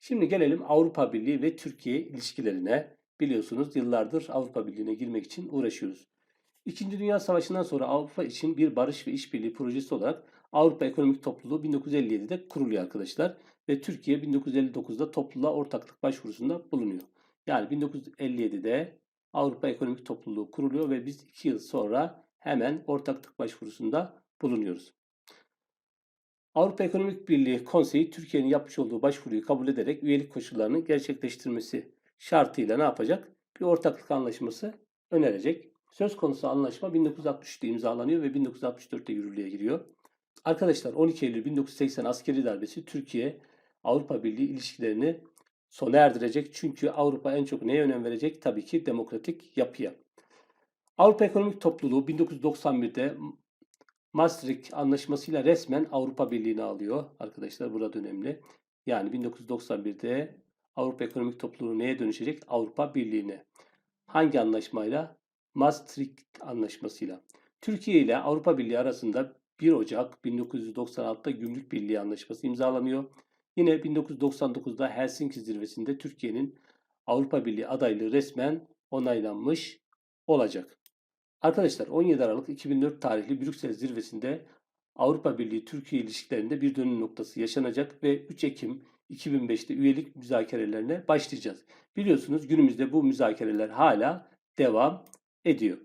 Şimdi gelelim Avrupa Birliği ve Türkiye ilişkilerine. Biliyorsunuz yıllardır Avrupa Birliği'ne girmek için uğraşıyoruz. İkinci Dünya Savaşı'ndan sonra Avrupa için bir barış ve işbirliği projesi olarak Avrupa Ekonomik Topluluğu 1957'de kuruluyor arkadaşlar. Ve Türkiye 1959'da topluluğa ortaklık başvurusunda bulunuyor. Yani 1957'de Avrupa Ekonomik Topluluğu kuruluyor ve biz iki yıl sonra hemen ortaklık başvurusunda bulunuyoruz. Avrupa Ekonomik Birliği Konseyi Türkiye'nin yapmış olduğu başvuruyu kabul ederek üyelik koşullarının gerçekleştirmesi şartıyla ne yapacak? Bir ortaklık anlaşması önerecek. Söz konusu anlaşma 1963'te imzalanıyor ve 1964'te yürürlüğe giriyor. Arkadaşlar 12 Eylül 1980 askeri darbesi Türkiye Avrupa Birliği ilişkilerini sona erdirecek. Çünkü Avrupa en çok neye önem verecek? Tabii ki demokratik yapıya. Avrupa Ekonomik Topluluğu 1991'de Maastricht Anlaşması'yla resmen Avrupa Birliği'ni alıyor. Arkadaşlar burada önemli. Yani 1991'de Avrupa Ekonomik Topluluğu neye dönüşecek? Avrupa Birliği'ne. Hangi anlaşmayla? Maastricht Anlaşması'yla. Türkiye ile Avrupa Birliği arasında 1 Ocak 1996'da Gümrük Birliği Anlaşması imzalanıyor. Yine 1999'da Helsinki zirvesinde Türkiye'nin Avrupa Birliği adaylığı resmen onaylanmış olacak. Arkadaşlar 17 Aralık 2004 tarihli Brüksel zirvesinde Avrupa Birliği Türkiye ilişkilerinde bir dönüm noktası yaşanacak ve 3 Ekim 2005'te üyelik müzakerelerine başlayacağız. Biliyorsunuz günümüzde bu müzakereler hala devam ediyor.